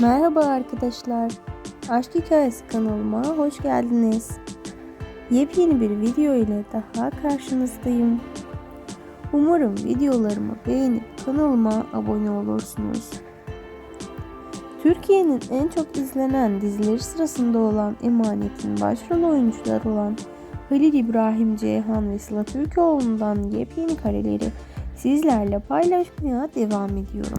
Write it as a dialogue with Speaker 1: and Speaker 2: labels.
Speaker 1: Merhaba arkadaşlar. Aşk Hikayesi kanalıma hoş geldiniz. Yepyeni bir video ile daha karşınızdayım. Umarım videolarımı beğenip kanalıma abone olursunuz. Türkiye'nin en çok izlenen dizileri sırasında olan Emanet'in başrol oyuncuları olan Halil İbrahim Ceyhan ve Sıla Türkoğlu'ndan yepyeni kareleri sizlerle paylaşmaya devam ediyorum.